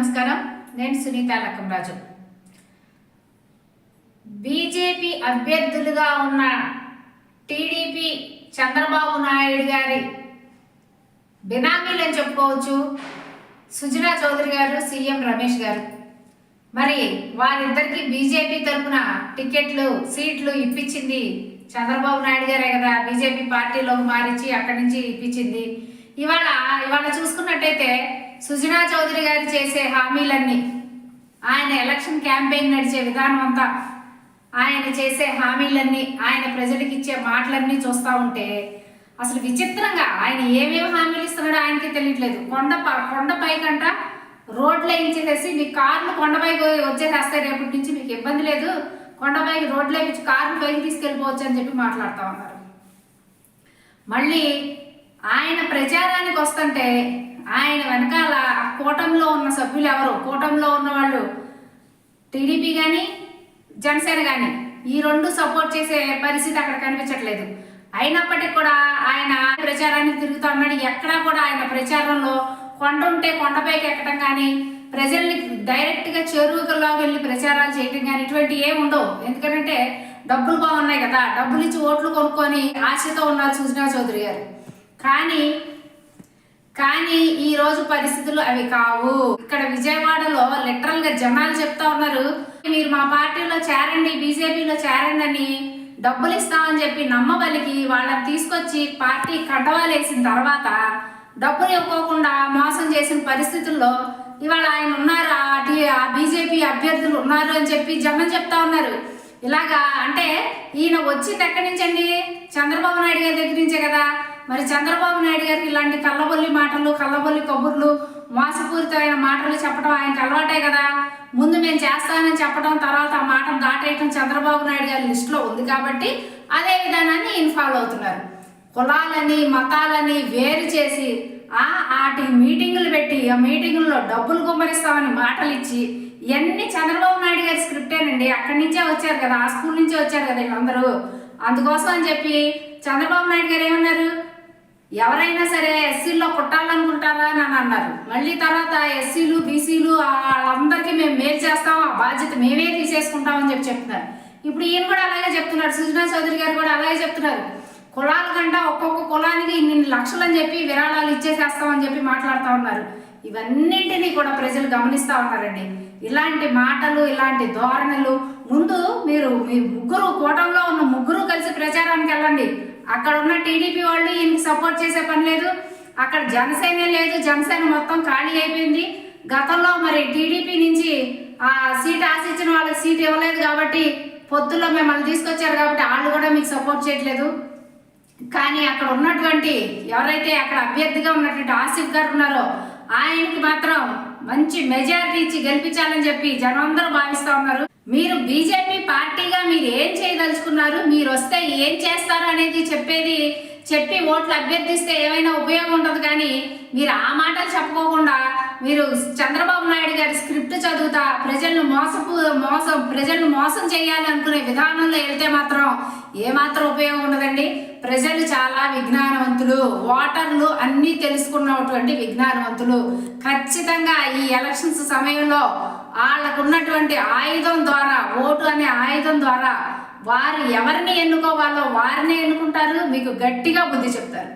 నమస్కారం. నేను సునీత లక్కంరాజు బీజేపీ అభ్యర్థులుగా ఉన్న టీడీపీ చంద్రబాబు నాయుడు గారి బినామీలు అని చెప్పుకోవచ్చు. సుజనా చౌదరి గారు సీఎం రమేష్ గారు. మరి వారిద్దరికి బీజేపీ తరఫున టికెట్లు సీట్లు ఇప్పించింది చంద్రబాబు నాయుడు గారే కదా. బీజేపీ పార్టీలోకి మారించి అక్కడి నుంచి ఇప్పించింది. ఇవాళ ఇవాళ చూసుకున్నట్టయితే సుజనా చౌదరి గారు చేసే హామీలన్నీ ఆయన ఎలక్షన్ క్యాంపెయిన్ నడిచే విధానం అంతా ఆయన చేసే హామీలన్నీ ఆయన ప్రజలకు ఇచ్చే మాటలన్నీ చూస్తూ ఉంటే అసలు విచిత్రంగా ఆయన ఏమేమి హామీలు ఇస్తున్నాడో ఆయనకి తెలియట్లేదు. కొండ కొండపై కంట రోడ్లు వేయించేసేసి మీ కార్లు కొండపైకి వచ్చేసేస్తాయి రేపటి నుంచి మీకు ఇబ్బంది లేదు. కొండపైకి రోడ్లు వేయించి కార్లు పైకి తీసుకెళ్ళిపోవచ్చు అని చెప్పి మాట్లాడుతూ ఉన్నారు. మళ్ళీ ఆయన ప్రచారానికి వస్తుంటే ఆయన వెనకాల ఆ కూటమిలో ఉన్న సభ్యులు ఎవరు? కూటమిలో ఉన్న వాళ్ళు టీడీపీ కానీ జనసేన కానీ ఈ రెండు సపోర్ట్ చేసే పరిస్థితి అక్కడ కనిపించట్లేదు. అయినప్పటికీ కూడా ఆయన ప్రచారానికి తిరుగుతూ ఉన్నాడు. ఎక్కడా కూడా ఆయన ప్రచారంలో కొండ ఉంటే కొండపైకి ఎక్కడం కానీ ప్రజల్ని డైరెక్ట్గా చెరువులో వెళ్ళి ప్రచారాలు చేయటం కానీ ఇటువంటి ఏమి ఉండవు. ఎందుకంటే డబ్బులు బాగున్నాయి కదా. డబ్బులు ఇచ్చి ఓట్లు కొనుక్కొని ఆశతో ఉన్నారు సుజనా చౌదరి గారు. కానీ కానీ ఈ రోజు పరిస్థితులు అవి కావు. ఇక్కడ విజయవాడలో లిటరల్గా జనాలు చెప్తా ఉన్నారు మీరు మా పార్టీలో చేరండి బీజేపీలో చేరండి అని డబ్బులు ఇస్తామని చెప్పి నమ్మబలికి వాళ్ళని తీసుకొచ్చి పార్టీ కడ్డవాలు వేసిన తర్వాత డబ్బులు ఇవ్వకుండా మోసం చేసిన పరిస్థితుల్లో ఇవాళ ఆయన ఉన్నారు ఆ ఆ బీజేపీ అభ్యర్థులు ఉన్నారు అని చెప్పి జనం చెప్తా ఉన్నారు. ఇలాగా అంటే ఈయన వచ్చింది ఎక్కడి నుంచి అండి చంద్రబాబు నాయుడు గారి దగ్గర నుంచే కదా. మరి చంద్రబాబు నాయుడు గారికి ఇలాంటి కళ్ళబొల్లి మాటలు కళ్ళబొల్లి కబుర్లు మోసపూరితమైన మాటలు చెప్పడం ఆయనకు అలవాటే కదా? ముందు మేము చేస్తానని చెప్పడం తర్వాత ఆ మాటను దాటేయటం చంద్రబాబు నాయుడు గారి లిస్టులో ఉంది కాబట్టి అదే విధానాన్ని ఈయన ఫాలో అవుతున్నారు. కులాలని మతాలని వేరు చేసి ఆ ఆటి మీటింగులు పెట్టి ఆ మీటింగుల్లో డబ్బులు కుమ్మరిస్తామని మాటలు ఇచ్చి ఇవన్నీ చంద్రబాబు నాయుడు గారి స్క్రిప్టేనండి. అక్కడి నుంచే వచ్చారు కదా ఆ స్కూల్ నుంచే వచ్చారు కదా వీళ్ళందరూ. అందుకోసం అని చెప్పి చంద్రబాబు నాయుడు గారు ఏమన్నారు? ఎవరైనా సరే ఎస్సీల్లో కుట్టాలనుకుంటారా అని అని అన్నారు. మళ్ళీ తర్వాత ఎస్సీలు బీసీలు వాళ్ళందరికీ మేము మేలు చేస్తాం ఆ బాధ్యత మేమే తీసేసుకుంటామని చెప్పి చెప్తున్నారు. ఇప్పుడు ఈయన కూడా అలాగే చెప్తున్నారు సుజనా చౌదరి గారు కూడా అలాగే చెప్తున్నారు. కులాల కంట ఒక్కొక్క కులానికి ఇన్ని లక్షలు అని చెప్పి విరాళాలు ఇచ్చేసేస్తామని చెప్పి మాట్లాడుతూ ఉన్నారు. ఇవన్నింటినీ కూడా ప్రజలు గమనిస్తూ ఉన్నారండి. ఇలాంటి మాటలు ఇలాంటి ధోరణులు. ముందు మీరు మీ ముగ్గురు కూటంలో ఉన్న ముగ్గురు కలిసి ప్రచారానికి వెళ్ళండి. అక్కడ ఉన్న టీడీపీ వాళ్ళు ఈయనకి సపోర్ట్ చేసే పని లేదు. అక్కడ జనసేన లేదు. జనసేన మొత్తం ఖాళీ అయిపోయింది. గతంలో మరి టీడీపీ నుంచి ఆ సీట్ ఆశించిన వాళ్ళకి సీట్ ఇవ్వలేదు కాబట్టి పొత్తుల్లో మిమ్మల్ని తీసుకొచ్చారు కాబట్టి వాళ్ళు కూడా మీకు సపోర్ట్ చేయట్లేదు. కానీ అక్కడ ఉన్నటువంటి ఎవరైతే అక్కడ అభ్యర్థిగా ఉన్నటువంటి ఆసిఫ్ గారు ఉన్నారో ఆయనకి మాత్రం మంచి మెజారిటీ ఇచ్చి గెలిపించాలని చెప్పి జనం అందరూ భావిస్తూ ఉన్నారు. మీరు బీజేపీ పార్టీగా మీరు ఏం చేయదలుచుకున్నారు? మీరు వస్తే ఏం చేస్తారు అనేది చెప్పేది చెప్పి ఓట్లు అభ్యర్థిస్తే ఏమైనా ఉపయోగం ఉంటుంది కానీ మీరు ఆ మాటలు చెప్పుకోకుండా మీరు చంద్రబాబు నాయుడు గారి స్క్రిప్ట్ చదువుతా ప్రజలను మోసపు మోసం ప్రజలను మోసం చేయాలి అనుకునే విధానంలో వెళ్తే మాత్రం ఏమాత్రం ఉపయోగం ఉండదండి. ప్రజలు చాలా విజ్ఞానవంతులు ఓటర్లు అన్నీ తెలుసుకున్నటువంటి విజ్ఞానవంతులు. ఖచ్చితంగా ఈ ఎలక్షన్స్ సమయంలో వాళ్ళకున్నటువంటి ఆయుధం ద్వారా ఓటు అనే ఆయుధం ద్వారా వారు ఎవరిని ఎన్నుకోవాలో వారిని ఎన్నుకుంటారు మీకు గట్టిగా బుద్ధి చెప్తారు.